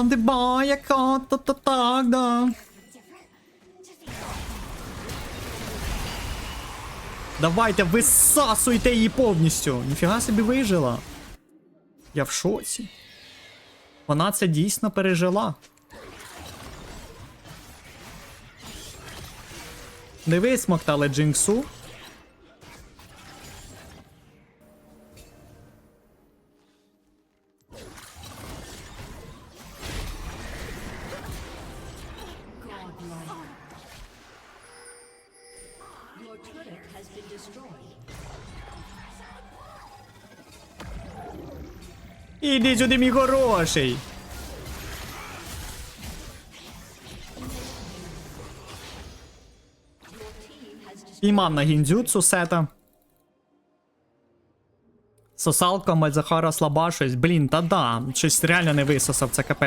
команди Баяка, та-та так, да. Давайте, висасуйте її повністю. Ніфіга собі вижила. Я в шоці. Вона це дійсно пережила. Не висмоктали Джинксу. Your turret has been destroyed. Іди сюди, мій хороший. Піймав на гіндзюцу сета. Сосалка Мальзахара слаба щось. Блін, та да. Щось реально не висосав це капець.